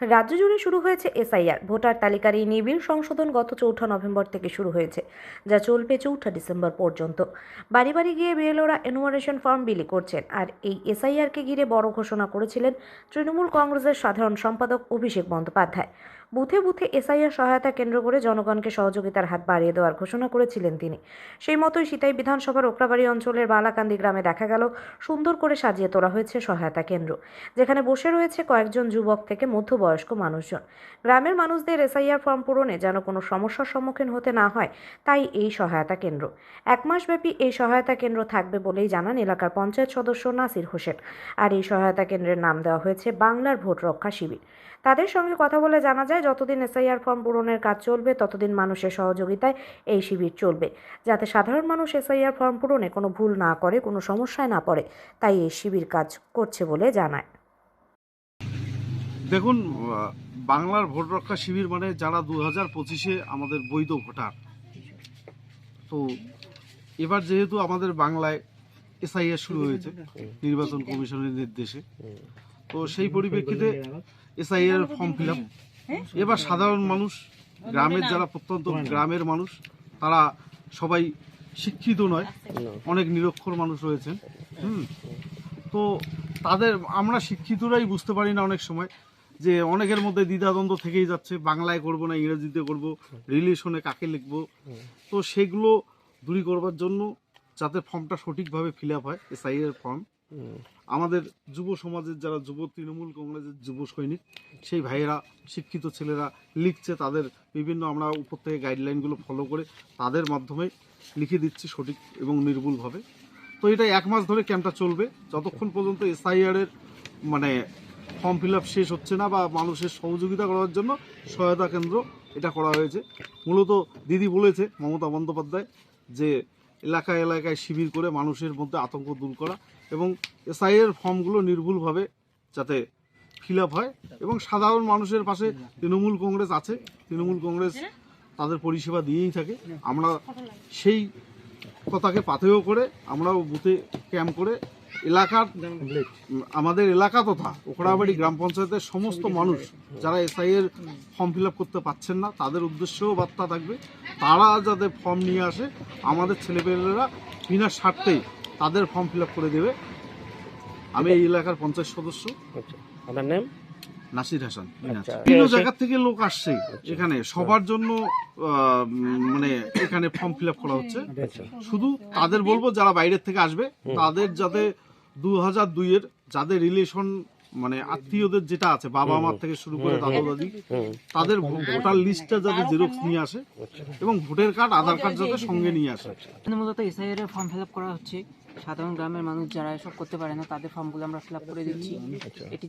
রাজ্য জুড়ে শুরু হয়েছে এসআইআর। ভোটার তালিকার এই নিবিড় সংশোধন গত চৌঠা নভেম্বর থেকে শুরু হয়েছে, যা চলবে চৌঠা ডিসেম্বর পর্যন্ত। বাড়ি বাড়ি গিয়ে বিএলওরা এনুমারেশন ফর্ম বিলি করছেন, আর এই এসআইআরকে ঘিরে বড় ঘোষণা করেছিলেন তৃণমূল কংগ্রেসের সাধারণ সম্পাদক অভিষেক বন্দ্যোপাধ্যায়। বুথে বুথে এসআইআর সহায়তা কেন্দ্র করে জনগণকে সহযোগিতার হাত বাড়িয়ে দেওয়ার ঘোষণা করেছিলেন তিনি। সেই মতোই সিতাই বিধানসভার ওকরাবাড়ি অঞ্চলের বালাকান্দি গ্রামে দেখা গেল, সুন্দর করে সাজিয়ে তোলা হয়েছে সহায়তা কেন্দ্র, যেখানে বসে রয়েছে কয়েকজন যুবক থেকে মধ্যবয়স্ক মানুষজন। গ্রামের মানুষদের এসআইআর ফর্ম পূরণে যেন কোনো সমস্যার সম্মুখীন হতে না হয়, তাই এই সহায়তা কেন্দ্র। এক মাসব্যাপী এই সহায়তা কেন্দ্র থাকবে বলেই জানান এলাকার পঞ্চায়েত সদস্য নাসির হোসেন। আর এই সহায়তা কেন্দ্রের নাম দেওয়া হয়েছে বাংলার ভোট রক্ষা শিবির। তাদের সঙ্গে কথা বলে জানা যায় যতদিন এসআইআর ফর্ম পূরণের কাজ চলবে, ততদিন মানুষের সহযোগিতায় এই শিবির চলবে। যাতে সাধারণ মানুষ এসআইআর ফর্ম পূরণে কোনো ভুল না করে, কোনো সমস্যায় না পড়ে, তাই এই শিবির কাজ করছে বলে জানায়। দেখুন, বাংলার ভোট রক্ষা শিবির মানে যারা দু হাজার পঁচিশে আমাদের বৈধ ভোটার। তো এবার যেহেতু আমাদের বাংলায় এসআইআর শুরু হয়েছে, নির্বাচন কমিশনের নির্দেশে, তো সেই পরিপ্রেক্ষিতে এসআইআর ফর্ম ফিল এবার সাধারণ মানুষ, গ্রামের যারা প্রত্যন্ত গ্রামের মানুষ, তারা সবাই শিক্ষিত নয়, অনেক নিরক্ষর মানুষ রয়েছেন, হুম? তো তাদের, আমরা শিক্ষিতরাই বুঝতে পারি না অনেক সময় যে অনেকের মধ্যে দ্বিধাদ্বন্দ্ব থেকেই যাচ্ছে, বাংলায় করব না, ইংরেজিতে করব রিলেশনে কাকে লিখব? তো সেগুলো দূরী করবার জন্য যাতে ফর্মটা সঠিকভাবে ফিল আপ হয় এসআইয়ের ফর্ম আমাদের যুব সমাজের যারা যুব, তৃণমূল কংগ্রেসের যুব সৈনিক, সেই ভাইয়েরা, শিক্ষিত ছেলেরা লিখছে তাদের বিভিন্ন আমরা উপর থেকে গাইডলাইনগুলো ফলো করে তাদের মাধ্যমে লিখে দিচ্ছি সঠিক এবং নির্ভুলভাবে। তো এটা এক মাস ধরে ক্যাম্পটা চলবে। যতক্ষণ পর্যন্ত এসআইআর এর মানে ফর্ম ফিল শেষ হচ্ছে না বা মানুষের সহযোগিতা করার জন্য সহায়তা কেন্দ্র এটা করা হয়েছে। মূলত দিদি বলেছে, মমতা বন্দ্যোপাধ্যায়, যে এলাকায় এলাকায় শিবির করে মানুষের মধ্যে আতঙ্ক দূর করা এবং এসআইয়ের ফর্মগুলো নির্ভুলভাবে যাতে ফিল হয় এবং সাধারণ মানুষের পাশে তৃণমূল কংগ্রেস আছে, তৃণমূল কংগ্রেস তাদের পরিষেবা দিয়েই থাকে। আমরা সেই কথাকে পাথেয় করে আমরাও বুথে ক্যাম্প করে এলাকার আমাদের এলাকা তথা ওখড়াবাড়ি গ্রাম পঞ্চায়েতের সমস্ত মানুষ যারা এসআই এর ফর্ম ফিল করতে পারছেন না, তাদের উদ্দেশ্যেও বার্তা থাকবে। তারা যাতে ফর্ম নিয়ে আসে, আমাদের ছেলেপেলেরা বিনা স্বার্থেই তাদের ফর্ম ফিল আপ করে দেবে। আমি এই এলাকার পঞ্চায়েত সদস্য। আচ্ছা আপনার নাম? নাসির হাসান আচ্ছা। বিভিন্ন জায়গা থেকে লোক আসছে এখানে। সবার জন্য মানে এখানে ফর্ম ফিল আপ করা হচ্ছে। আচ্ছা। শুধু তাদের বলব যারা বাইরের থেকে আসবে তাদের যাতে দু হাজার দুইয়ের যাদের রিলেশন মানে আত্মীয়দের যেটা আছে বাবা মার থেকে শুরু করে দাদা দাদি তাদের ভোটার লিস্টটা যাতে জেরক্স নিয়ে আসে এবং ভোটার কার্ড আধার কার্ড যাতে সঙ্গে নিয়ে আসে। মূলত এসআইআর এর ফর্ম ফিল আপ করা হচ্ছে। সাধারণ গ্রামের মানুষ যারা এসব করতে পারে না তাদের ফর্মগুলো আমরা ফিল আপ করে দিচ্ছি। এটি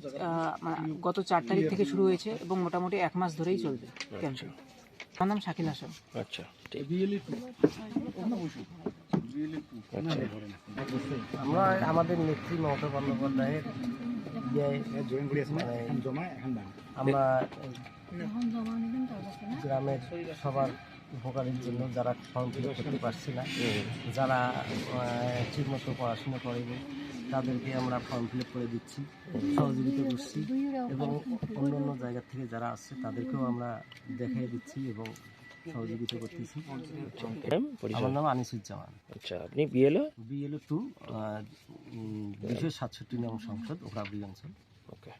মানে গত চার তারিখ থেকে শুরু হয়েছে এবং মোটামুটি এক মাস ধরেই চলবে ক্যাম্পে আমার নাম শাকিল হাসান। আচ্ছা। আমরা আমাদের নেত্রী মমতা বন্দ্যোপাধ্যায়ের ইয়ে মানে আমরা গ্রামের সবার উপকারের জন্য যারা ফর্ম ফিল করতে পারছি না যারা ঠিকমতো পড়াশোনা করেনি তাদেরকে আমরা ফর্ম ফিল করে দিচ্ছি সহযোগিতা করছি এবং অন্য অন্য জায়গা থেকে যারা আসছে তাদেরকেও আমরা দেখাই দিচ্ছি এবং সহযোগিতা করতেছি। নাম আমার নাম আনিসুজ্জামান। আচ্ছা আপনি বিএলও বিএলও টু দুশো সাতষট্টি নং সংসদ ওখানে অঞ্চল। ওকে